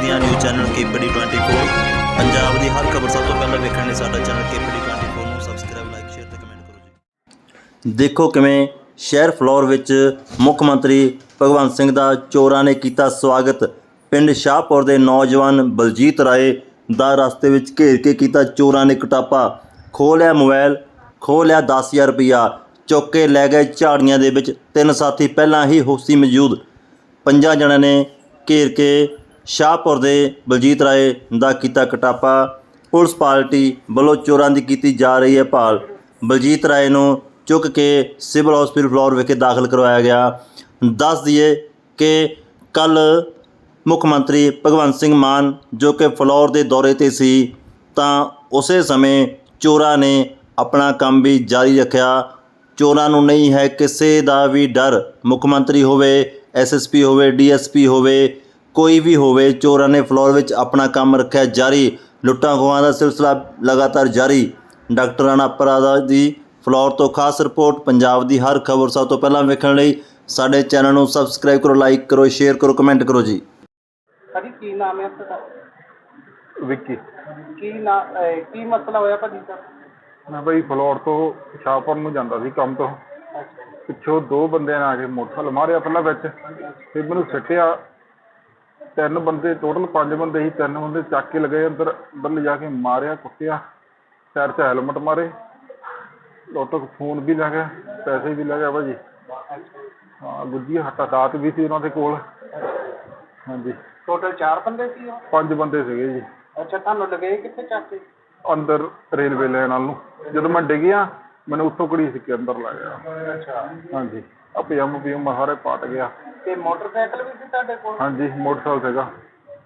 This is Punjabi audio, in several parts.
ਪੰਜਾਬ ਦੀਆਂ ਨਿਊਜ਼ ਚੈਨਲ ਕੇਪੀਡੀ 24 ਪੰਜਾਬ ਦੀ ਹਰ ਖਬਰ ਸਭ ਤੋਂ ਪਹਿਲਾਂ ਵੇਖਣ ਲਈ ਸਾਡਾ ਚੈਨਲ ਕੇਪੀਡੀ 24 ਨੂੰ ਸਬਸਕ੍ਰਾਈਬ ਲਾਈਕ ਸ਼ੇਅਰ ਤੇ ਕਮੈਂਟ ਕਰੋ ਜੀ। ਦੇਖੋ ਕਿਵੇਂ ਸ਼ਹਿਰ ਫਲੋਰ ਵਿੱਚ ਮੁੱਖ ਮੰਤਰੀ ਭਗਵੰਤ ਸਿੰਘ ਦਾ ਚੋਰਾਂ ਨੇ ਕੀਤਾ ਸਵਾਗਤ। ਪਿੰਡ ਸ਼ਾਹਪੁਰ ਦੇ ਨੌਜਵਾਨ ਬਲਜੀਤ ਰਾਏ ਦਾ ਰਸਤੇ ਵਿੱਚ ਘੇਰ ਕੇ ਕੀਤਾ ਚੋਰਾਂ ਨੇ ਕਟਾਪਾ। ਖੋਹ ਲਿਆ ਮੋਬਾਈਲ, ਖੋਹ ਲਿਆ 10000 ਰੁਪਇਆ ਚੁੱਕ ਕੇ ਲੈ ਗਏ ਝਾੜੀਆਂ ਦੇ ਵਿੱਚ। ਤਿੰਨ ਸਾਥੀ ਪਹਿਲਾਂ ਹੀ ਹੋਸੀ ਮੌਜੂਦ। ਪੰਜਾਂ ਜਣਿਆਂ ਨੇ ਘੇਰ ਕੇ ਸ਼ਾਹਪੁਰ ਦੇ ਬਲਜੀਤ ਰਾਏ ਦਾ ਕੀਤਾ ਕਟਾਪਾ। ਪੁਲਿਸ ਪਾਰਟੀ ਵੱਲੋਂ ਚੋਰਾਂ ਦੀ ਕੀਤੀ ਜਾ ਰਹੀ ਹੈ ਭਾਲ। ਬਲਜੀਤ ਰਾਏ ਨੂੰ ਚੁੱਕ ਕੇ ਸਿਵਲ ਹਸਪੀਟਲ ਫਲੋਰ ਵਿਖੇ ਦਾਖਲ ਕਰਵਾਇਆ ਗਿਆ। ਦੱਸ ਦਈਏ ਕਿ ਕੱਲ ਮੁੱਖ ਮੰਤਰੀ ਭਗਵੰਤ ਸਿੰਘ ਮਾਨ, ਜੋ ਕਿ ਫਲੋਰ ਦੇ ਦੌਰੇ ਤੇ ਸੀ, ਤਾਂ ਉਸੇ ਸਮੇਂ ਚੋਰਾਂ ਨੇ ਆਪਣਾ ਕੰਮ ਵੀ ਜਾਰੀ ਰੱਖਿਆ। ਚੋਰਾਂ ਨੂੰ ਨਹੀਂ ਹੈ ਕਿਸੇ ਦਾ ਵੀ ਡਰ। ਮੁੱਖ ਮੰਤਰੀ ਹੋਵੇ ਐਸਐਸਪੀ ਹੋਵੇ ਡੀਐਸਪੀ ਹੋਵੇ ਕੋਈ ਵੀ ਹੋਵੇ ਚੋਰਾਂ ਨੇ ਫਲੋਰ ਵਿੱਚ ਆਪਣਾ ਕੰਮ ਰੱਖਿਆ ਜਾਰੀ। ਲੁੱਟਾਂ ਖੋਹਾਂ ਦਾ ਸਿਲਸਿਲਾ ਲਗਾਤਾਰ ਜਾਰੀ। ਡਾਕਟਰ ਰਾਣਾ ਪਰਾਦਾ ਦੀ ਫਲੋਰ ਤੋਂ ਖਾਸ ਰਿਪੋਰਟ ਪੰਜਾਬ ਦੀ ਹਰ ਖਬਰ ਸਭ ਤੋਂ ਪਹਿਲਾਂ ਵੇਖਣ ਲਈ ਸਾਡੇ ਚੈਨਲ ਨੂੰ ਸਬਸਕ੍ਰਾਈਬ ਕਰੋ ਲਾਈਕ ਕਰੋ ਸ਼ੇਅਰ ਕਰੋ ਕਮੈਂਟ ਕਰੋ ਜੀ। ਭਾਜੀ ਕੀ ਨਾਮ ਹੈ ਤੁਹਾਡਾ? ਵਿੱਕੀ। ਕੀ ਨਾ ਅਹ ਕੀ ਮਸਲਾ ਹੋਇਆ ਭਾਜੀ ਸਾਹਿਬ ਮੈਂ ਬਈ ਫਲੋਰ ਤੋਂ ਸ਼ਾਹਪੁਰ ਨੂੰ ਜਾਂਦਾ ਸੀ ਕੰਮ ਤੋਂ। ਪਿੱਛੋਂ ਦੋ ਬੰਦਿਆਂ ਨੇ ਆ ਕੇ ਮੋਟਰਸਾਈਕਲ ਮਾਰਿਆ ਪਹਿਲਾਂ ਵਿੱਚ ਫਿਰ ਮੈਨੂੰ ਸਿੱਟਿਆ ਤਿੰਨ ਬੰਦੇ ਟੋਟਲ ਪੰਜ ਬੰਦੇ ਸੀ ਤਿੰਨ ਬੰਦੇ ਚੱਕ ਕੇ ਲਗਏ ਅੰਦਰ ਅੰਦਰ ਲਿਜਾ ਕੇ ਮਾਰਿਆ ਕੁੱਟਿਆ ਸਿਰ 'ਚ ਹੈਲਮਟ ਮਾਰੇ ਲੋਟੋ ਫੋਨ ਵੀ ਲੈ ਗਿਆ ਪੈਸੇ ਵੀ ਲੈ ਗਿਆ ਭਾਜੀ। ਹਾਂ ਗੁੱਜੀ ਹੱਟਾ ਦਾਤ ਵੀ ਸੀ ਉਹਨਾਂ ਦੇ ਕੋਲ। ਹਾਂਜੀ। ਟੋਟਲ 4 ਬੰਦੇ ਸੀ ਉਹ? ਪੰਜ ਬੰਦੇ ਸੀਗੇ ਜੀ। ਅੱਛਾ ਤੁਹਾਨੂੰ ਲਗੇ ਕਿੱਥੇ ਚੱਕ ਕੇ? ਅੰਦਰ ਰੇਲਵੇ ਲਾਈਨ ਵੱਲ ਨੂੰ। ਜਦੋਂ ਮੈਂ ਡਿੱਗਿਆ ਮੈਨੂੰ ਉੱਥੋਂ ਘੜੀ ਸਿੱਕੇ ਅੰਦਰ ਲੱਗ ਗਿਆ। ਅੱਛਾ। ਹਾਂਜੀ। ਆ ਪਜਾਮਾ ਪਜਾਮਾ ਸਾਰੇ ਪਾਟ ਗਿਆ। ਤੇ ਮੋਟਰਸਾਈਕਲ ਵੀ ਸੀ ਤੁਹਾਡੇ ਕੋਲ? ਹਾਂਜੀ ਮੋਟਰਸਾਈਕਲ ਸੀਗਾ।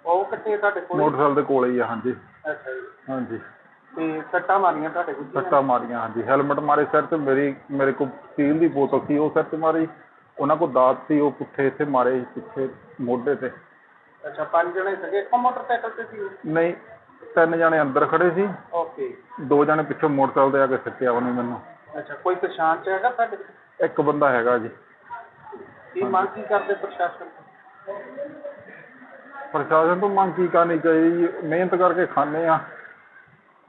ਉਹ ਕਿੱਥੇ ਤੁਹਾਡੇ ਕੋਲ ਮੋਟਰਸਾਈਕਲ ਦੇ ਕੋਲੇ ਹੀ ਆ ਹਾਂਜੀ। ਅੱਛਾ ਜੀ। ਹਾਂਜੀ। ਤੇ ਸੱਟਾਂ ਮਾਰੀਆਂ ਤੁਹਾਡੇ ਕੋਲ ਸੱਟਾਂ ਮਾਰੀਆਂ ਹਾਂਜੀ। ਹੈਲਮਟ ਮਾਰੇ ਸਿਰ ਤੇ ਮੇਰੀ ਮੇਰੇ ਕੋਲ ਸਟੀਲ ਦੀ ਬੋਤਲ ਸੀ ਉਹ ਸਿਰ ਤੇ ਮਾਰੀ। ਉਹਨਾਂ ਕੋਲ ਦਾਤ ਸੀ ਉਹ ਪੁੱਠੇ ਇੱਥੇ ਮਾਰੇ ਪਿੱਛੇ ਮੋਢੇ ਤੇ। ਅੱਛਾ ਪੰਜ ਜਣੇ ਸੀਗੇ ਇੱਕੋ ਮੋਟਰਸਾਈਕਲ ਤੇ ਸੀ ਨਹੀਂ ਤਿੰਨ ਜਣੇ ਅੰਦਰ ਖੜੇ ਸੀ। ਓਕੇ। ਦੋ ਜਣੇ ਪਿੱਛੋਂ ਮੋਟਰਸਾਈਕਲ ਤੇ ਆ ਕੇ ਸਿੱਟਿਆ ਉਹਨੇ ਮੈਨੂੰ। ਅੱਛਾ ਕੋਈ ਪਛਾਣ ਚ ਹੈਗਾ ਤੁਹਾਡੇ ਇੱਕ ਬੰਦਾ ਹੈਗਾ ਜੀ। ਕੀ ਮੰਗ ਕੀ ਕਰਦੇ ਪ੍ਰਸ਼ਾਸਨ ਤੋਂ? ਪ੍ਰਸ਼ਾਸਨ ਤੋਂ ਮੰਗ ਕੀ ਕਰਨੀ ਚਾਹੀਦੀ? ਮਿਹਨਤ ਕਰਕੇ ਖਾਂਦੇ ਆ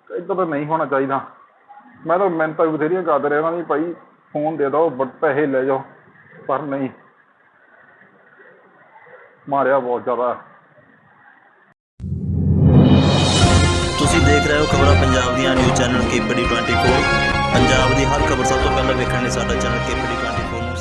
ਇੱਦਾਂ ਤਾਂ ਨਹੀਂ ਹੋਣਾ ਚਾਹੀਦਾ। ਮੈਂ ਤਾਂ ਮਿਹਨਤ ਤਾਂ ਬਥੇਰੀਆਂ ਕਰਦੇ ਰਿਹਾ ਉਹਨਾਂ ਦੀ ਭਾਈ ਫੋਨ ਦੇ ਦਿਓ ਬਟ ਪੈਸੇ ਲੈ ਜਾਓ ਪਰ ਨਹੀਂ। ਮਾਰਿਆ ਬਹੁਤ ਜ਼ਿਆਦਾ। ਤੁਸੀਂ ਦੇਖ ਰਹੇ ਹੋ ਖਬਰਾਂ ਪੰਜਾਬ ਦੀਆਂ ਨਿਊਜ਼ ਚੈਨਲ ਕੇਪੀਡੀ 24 ਪੰਜਾਬ ਦੀ ਹਰ ਖਬਰ ਸਭ ਤੋਂ ਪਹਿਲਾਂ ਵੇਖਣ ਲਈ ਸਾਡਾ ਚੈਨਲ ਕੇਪੀਡੀ 24 ਨੂੰ